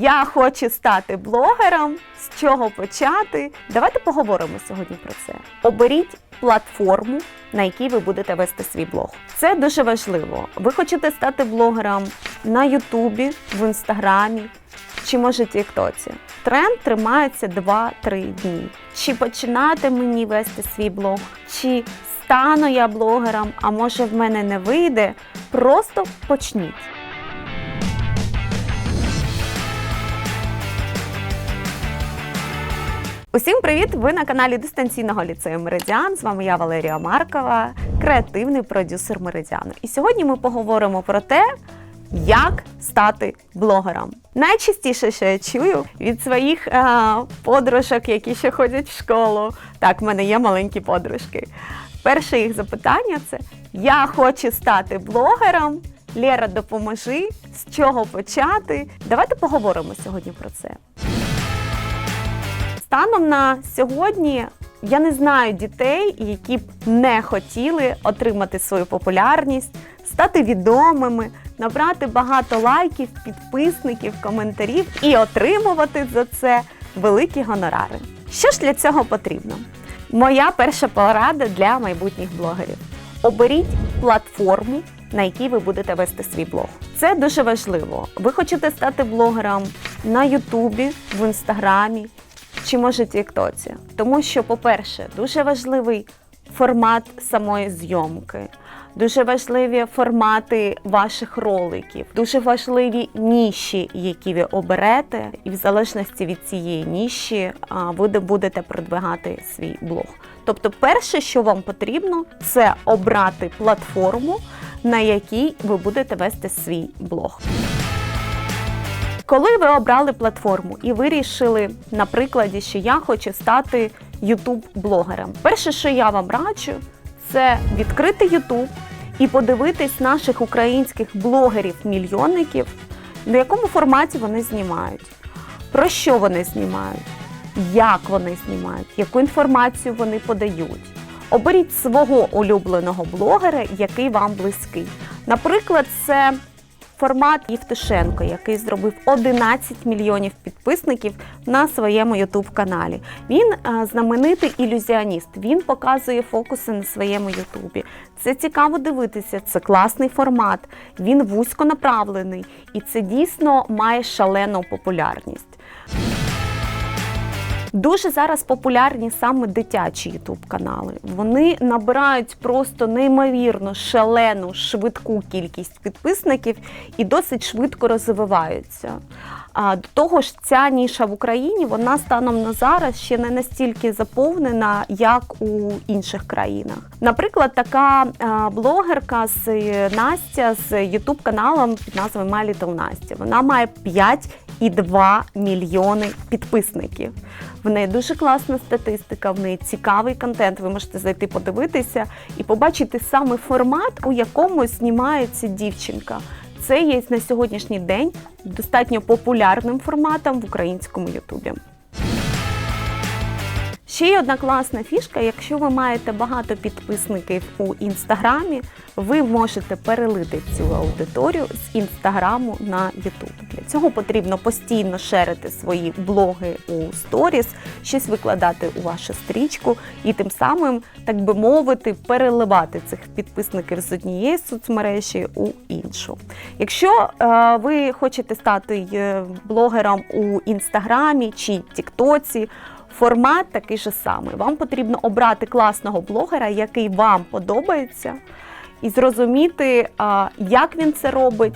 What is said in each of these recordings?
Я хочу стати блогером. З чого почати? Давайте поговоримо сьогодні про це. Оберіть платформу, на якій ви будете вести свій блог. Це дуже важливо. Ви хочете стати блогером на Ютубі, в Інстаграмі чи може Тіктоці. Тренд тримається 2-3 дні. Чи починати мені вести свій блог, чи стану я блогером, а може в мене не вийде. Просто почніть. Усім привіт! Ви на каналі дистанційного ліцею Меридіан. З вами я Валерія Маркова, креативний продюсер Меридіану. І сьогодні ми поговоримо про те, як стати блогером. Найчастіше, що я чую від своїх е, подружок, які ще ходять в школу. Так, в мене є маленькі подружки. Перше їх запитання це: Я хочу стати блогером. Лєра, допоможи, з чого почати. Давайте поговоримо сьогодні про це. Станом на сьогодні я не знаю дітей, які б не хотіли отримати свою популярність, стати відомими, набрати багато лайків, підписників, коментарів і отримувати за це великі гонорари. Що ж для цього потрібно? Моя перша порада для майбутніх блогерів: оберіть платформу. На якій ви будете вести свій блог. Це дуже важливо. Ви хочете стати блогером на Ютубі, в Інстаграмі, чи може Тіктоці. Тому що, по-перше, дуже важливий формат самої зйомки, дуже важливі формати ваших роликів, дуже важливі ніші, які ви оберете, і в залежності від цієї ніші ви будете продвигати свій блог. Тобто, перше, що вам потрібно, це обрати платформу, на якій ви будете вести свій блог. Коли ви обрали платформу і вирішили, на прикладі, що я хочу стати ютуб-блогером, перше, що я вам раджу, це відкрити Ютуб і подивитись наших українських блогерів-мільйонників, на якому форматі вони знімають, про що вони знімають, як вони знімають, яку інформацію вони подають. Оберіть свого улюбленого блогера, який вам близький. Наприклад, це формат Євтушенко, який зробив 11 мільйонів підписників на своєму ютуб каналі. Він знаменитий ілюзіоніст. Він показує фокуси на своєму ютубі. Це цікаво дивитися, це класний формат. Він вузько направлений і це дійсно має шалену популярність. Дуже зараз популярні саме дитячі ютуб канали. Вони набирають просто неймовірно шалену швидку кількість підписників і досить швидко розвиваються. А до того ж, ця ніша в Україні вона станом на зараз ще не настільки заповнена, як у інших країнах. Наприклад, така блогерка з Настя з ютуб каналом під назвою My Little Настя. Вона має 5 і 2 мільйони підписників. В неї дуже класна статистика, в неї цікавий контент. Ви можете зайти подивитися і побачити саме формат, у якому знімається дівчинка. Це є на сьогоднішній день достатньо популярним форматом в українському Ютубі. Ще є одна класна фішка. Якщо ви маєте багато підписників у інстаграмі, ви можете перелити цю аудиторію з інстаграму на Ютуб. Для цього потрібно постійно шерити свої блоги у сторіс, щось викладати у вашу стрічку і тим самим, так би мовити, переливати цих підписників з однієї соцмережі у іншу. Якщо е, ви хочете стати е, блогером у інстаграмі чи Тіктоці, Формат такий же самий. Вам потрібно обрати класного блогера, який вам подобається, і зрозуміти, як він це робить,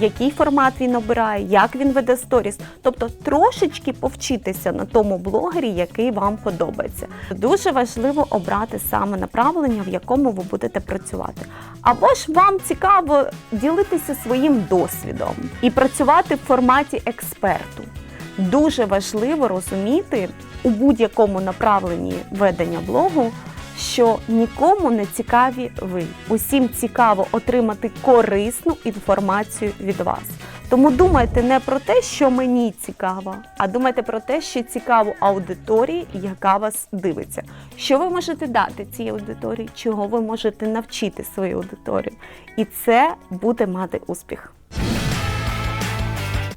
який формат він обирає, як він веде сторіс. Тобто трошечки повчитися на тому блогері, який вам подобається. Дуже важливо обрати саме направлення, в якому ви будете працювати. Або ж вам цікаво ділитися своїм досвідом і працювати в форматі експерту. Дуже важливо розуміти у будь-якому направленні ведення блогу, що нікому не цікаві ви. Усім цікаво отримати корисну інформацію від вас. Тому думайте не про те, що мені цікаво, а думайте про те, що цікаво аудиторії, яка вас дивиться. Що ви можете дати цій аудиторії, чого ви можете навчити свою аудиторію. І це буде мати успіх.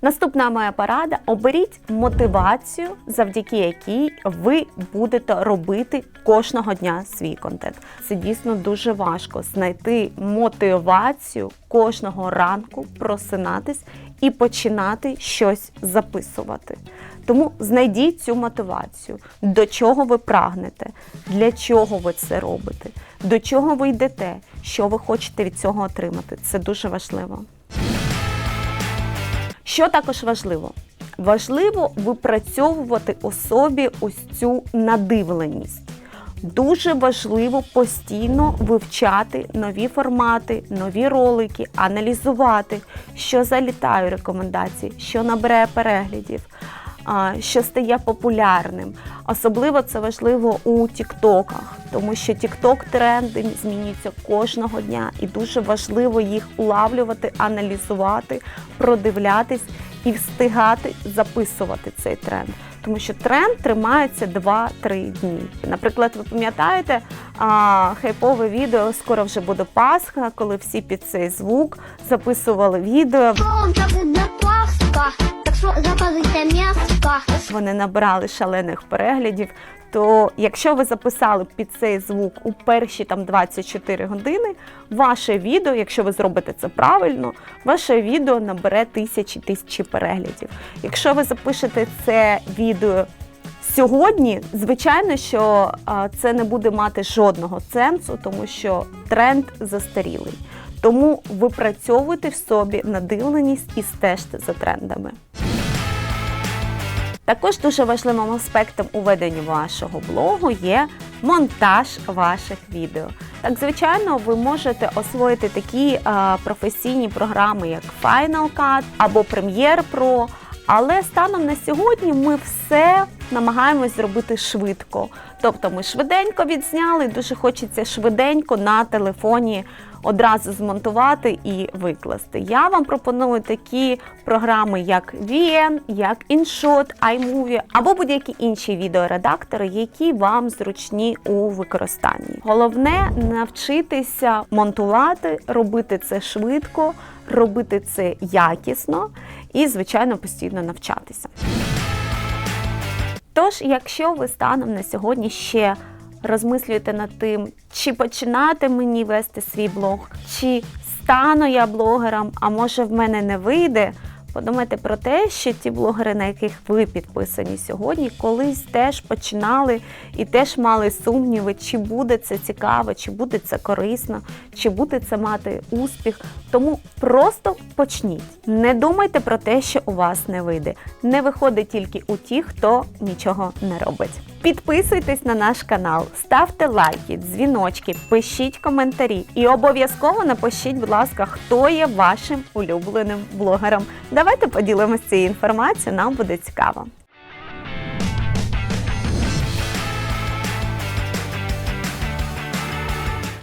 Наступна моя порада: оберіть мотивацію, завдяки якій ви будете робити кожного дня свій контент. Це дійсно дуже важко знайти мотивацію кожного ранку просинатись і починати щось записувати. Тому знайдіть цю мотивацію, до чого ви прагнете, для чого ви це робите, до чого ви йдете, що ви хочете від цього отримати. Це дуже важливо. Що також важливо? Важливо випрацьовувати у собі ось цю надивленість. Дуже важливо постійно вивчати нові формати, нові ролики, аналізувати, що залітає у рекомендації, що набере переглядів, що стає популярним. Особливо це важливо у тіктоках, тому що тікток тренди змінюються кожного дня, і дуже важливо їх улавлювати, аналізувати, продивлятись і встигати записувати цей тренд. Тому що тренд тримається 2-3 дні. Наприклад, ви пам'ятаєте хайпове відео Скоро вже буде Пасха, коли всі під цей звук записували відео. Пасха, так що заказуйте м'яско. Вони набрали шалених переглядів. То якщо ви записали під цей звук у перші там 24 години, ваше відео, якщо ви зробите це правильно, ваше відео набере тисячі тисячі переглядів. Якщо ви запишете це відео сьогодні, звичайно, що це не буде мати жодного сенсу, тому що тренд застарілий. Тому випрацьовуйте в собі надивленість і стежте за трендами. Також дуже важливим аспектом у веденні вашого блогу є монтаж ваших відео. Так, звичайно, ви можете освоїти такі професійні програми, як Final Cut або Premiere Pro, але станом на сьогодні ми все намагаємось зробити швидко. Тобто ми швиденько відзняли, дуже хочеться швиденько на телефоні одразу змонтувати і викласти. Я вам пропоную такі програми, як VN, як InShot, iMovie або будь-які інші відеоредактори, які вам зручні у використанні. Головне навчитися монтувати, робити це швидко, робити це якісно і, звичайно, постійно навчатися. Тож, якщо ви станом на сьогодні ще розмислюєте над тим, чи починати мені вести свій блог, чи стану я блогером, а може в мене не вийде. Подумайте про те, що ті блогери, на яких ви підписані сьогодні, колись теж починали і теж мали сумніви, чи буде це цікаво, чи буде це корисно, чи буде це мати успіх. Тому просто почніть. Не думайте про те, що у вас не вийде. Не виходить тільки у тих, хто нічого не робить. Підписуйтесь на наш канал, ставте лайки, дзвіночки, пишіть коментарі і обов'язково напишіть, будь ласка, хто є вашим улюбленим блогером. Давайте поділимося цією інформацією, нам буде цікаво.